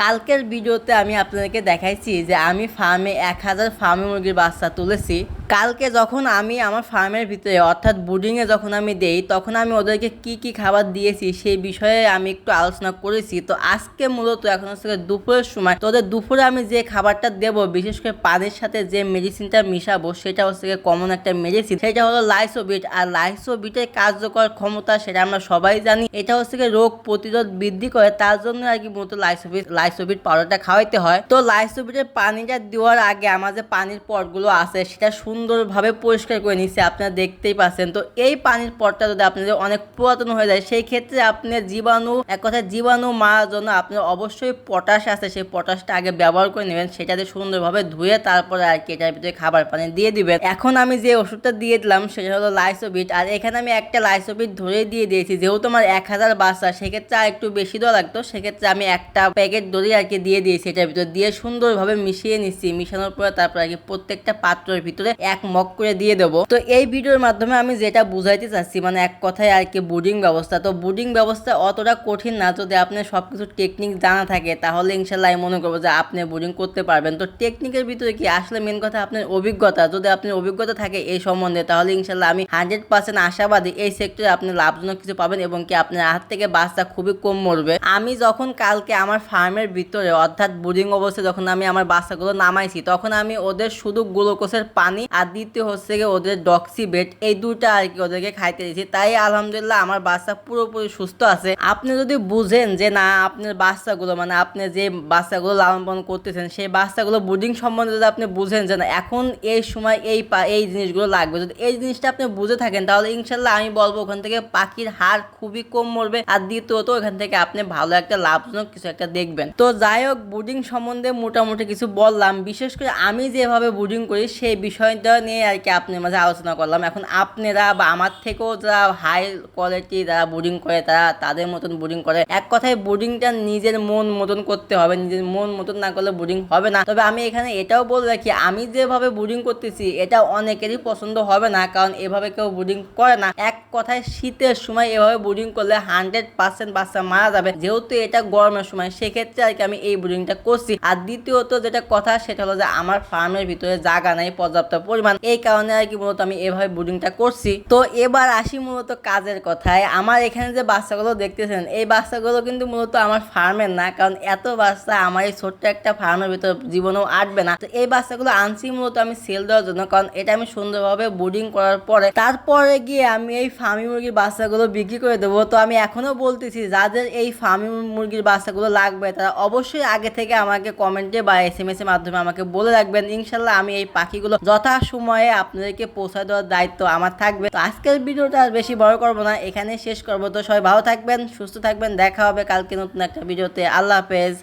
কালকের ভিডিওতে আমি আপনাদেরকে দেখাইছি যে আমি ফার্মে এক হাজার ফার্মে মুরগির বাচ্চা তুলেছি। কালকে যখন আমি আমার ফার্মের ভিতরে, অর্থাৎ বুডিংয়ে যখন আমি দেই, তখন আমি ওদেরকে কি কি খাবার দিয়েছি সেই বিষয়ে আমি একটু আলোচনা করেছি। তো আজকে মূলত এখন হচ্ছে দুপুরের সময়। তো ওদের দুপুরে আমি যে খাবারটা দেবো, বিশেষ করে পানির সাথে যে মেডিসিনটা মিশাবো, সেটা হচ্ছে কমন একটা মেডিসিন সেটা হলো লাইসোবিট আর লাইসোবিটের কার্যকর ক্ষমতা সেটা আমরা সবাই জানি। এটা হচ্ছে রোগ প্রতিরোধ বৃদ্ধি করে, তার জন্য আর কি মূলত লাইসোবিট লাইসোবিট পাউডারটা খাওয়াইতে হয়। তো লাইসোবিটের পানিটা দেওয়ার আগে আমার যে পানির পটগুলো আছে, সেটা সুন্দরভাবে পরিষ্কার করে নিচ্ছে আপনারা দেখতেই পাচ্ছেন। তো এই পানির পটটা যদি আপনাদের অনেক পুরাতন হয়ে যায়, সেই ক্ষেত্রে আপনার জীবাণু, এক কথায় জীবাণু মারার জন্য আপনার অবশ্যই পটাশ আছে। সেই পটাশটা আগে ব্যবহার করে নেবেন সেটাতে সুন্দরভাবে ধুয়ে তারপরে আর কি এটার ভিতরে খাবার পানি দিয়ে দিবেন। এখন আমি যে ওষুধটা দিয়ে দিলাম, সেটা হলো লাইসোবিট আর এখানে আমি একটা লাইসোবিট ধরে দিয়ে দিয়েছি। যেহেতু আমার এক হাজার বাচ্চা, সেক্ষেত্রে আর একটু বেশি দেওয়া লাগতো। সেক্ষেত্রে আমি একটা প্যাকেট দড়ি আর কি দিয়ে দিয়েছি এটার ভিতরে। দিয়ে সুন্দরভাবে মিশিয়ে নিচ্ছি, মিশানোর পরে তারপর আর কি প্রত্যেকটা পাত্রের ভিতরে এক মগ করে দিয়ে দেবো। তো এই ভিডিওর মাধ্যমে আমি যেটা বুঝাইতে চাচ্ছি মানে এক কথায় আর কি বুডিং ব্যবস্থা। তো বুডিং ব্যবস্থা অতটা কঠিন না, যদি আপনার সব কিছু টেকনিক জানা থাকে, তাহলে ইনশাল্লাহ আমি মনে করব যে আপনি বুডিং করতে পারবেন। তো টেকনিকের ভিতরে কি? আসলে মেন কথা আপনার অভিজ্ঞতা। যদি আপনার অভিজ্ঞতা থাকে এই সম্বন্ধে, তাহলে ইনশাল্লাহ আমি হান্ড্রেড পার্সেন্ট আশাবাদী এই সেক্টরে আপনি লাভজনক কিছু পাবেন এবং কি আপনার হাত থেকে বাচ্চা খুবই কম মরবে। আমি যখন কালকে আমার ফার্মের ভিতরে, অর্থাৎ বুডিং অবস্থায় যখন আমি আমার বাচ্চাগুলো নামাইছি, তখন আমি ওদের শুধু গ্লুকোজের পানি আর দ্বিতীয় হচ্ছে গিয়ে ওদের ডক্সি বেড এই দুটা আর কি ওদেরকে খাইতে দিয়েছি। তাই আলহামদুলিল্লাহ আমার বাচ্চা পুরোপুরি সুস্থ আছে। আপনি যদি বুঝেন যে না, আপনার বাচ্চাগুলো মানে আপনি যে বাচ্চাগুলো লালন পালন করতেছেন, সেই বাচ্চাগুলো বুডিং সম্বন্ধে যদি আপনি বুঝেন যে না, এখন এই সময় এই পা- এই জিনিসগুলো লাগবে। যদি এই জিনিসটা আপনি বুঝে থাকেন, তাহলে ইনশাল্লাহ আমি বলব ওখান থেকে পাখির হার খুবই কম মরবে। আর দ্বিতীয়ত ওখান থেকে আপনি ভালো একটা লাভজনক কিছু একটা দেখবেন। তো যাই হোক বুডিং সম্বন্ধে মোটামুটি কিছু বললাম। বিশেষ করে আমি যেভাবে বুডিং করি, সেই বিষয়টা নিয়ে আর কি আপনার মাঝে আলোচনা করলাম। এখন আপনারা বা আমার থেকেও যারা হাই কোয়ালিটি যারা বুডিং করে, তারা তাদের মতন বুডিং করে। এক কথায় বুডিংটা নিজের মন মতন করতে হবে। নিজের মন মতন না করলে বুডিং হবে না। তবে আমি এখানে এটাও বলে রাখি, আমি যেভাবে বুডিং করতেছি, এটা অনেকেরই পছন্দ হবে না। কারণ এভাবে কেউ বুডিং করে না। এক কথায় শীতের সময় এভাবে বুডিং করলে হান্ড্রেড পার্সেন্ট বাচ্চা মারা যাবে। যেহেতু এটা গরমের সময়, সেক্ষেত্রে আর কি আমি এই বুডিংটা করছি। আর দ্বিতীয়ত যেটা কথা, সেটা হলো যে আমার ফার্মের ভিতরে জায়গা নাই, পর্যাপ্ত পরিমাণ। এই কারণে আর কি মূলত আমি এভাবে বুডিংটা করছি। তো এবার আসি মূলত কাজের কথায়। আমার এখানে যে বাচ্চাগুলো দেখতেছেন, এই বাচ্চাগুলো কিন্তু মূলত আমার ফার্মের না, কারণ এত বাচ্চা আমার এই ছোট্ট একটা ফার্মের ভিতর জীবনেও আটবে না। তো এই বাচ্চাগুলো আনছি মূলত আমি সেল দেওয়ার জন্য, কারণ এটা আমি সুন্দরভাবে বুডিং করার পরে, তারপরে গিয়ে আমি এই ফার্মি মুরগির বাচ্চাগুলো বিক্রি করে দেবো। তো আমি এখনও বলতেছি, যাদের এই ফার্মি মুরগির বাচ্চাগুলো লাগবে, তারা অবশ্যই আগে থেকে আমাকে কমেন্টে বা এস এম এস এর মাধ্যমে আমাকে বলে রাখবেন। ইনশাল্লাহ আমি এই পাখিগুলো যথা সময়ে আপনাদেরকে পৌঁছে দেওয়ার দায়িত্ব আমার থাকবে। তো আজকের ভিডিওটা আর বেশি বড় করব না এখানে শেষ করব। তো সবাই ভালো থাকবেন, সুস্থ থাকবেন, দেখা হবে কালকে নতুন একটা ভিডিওতে। আল্লাহ হাফেজ।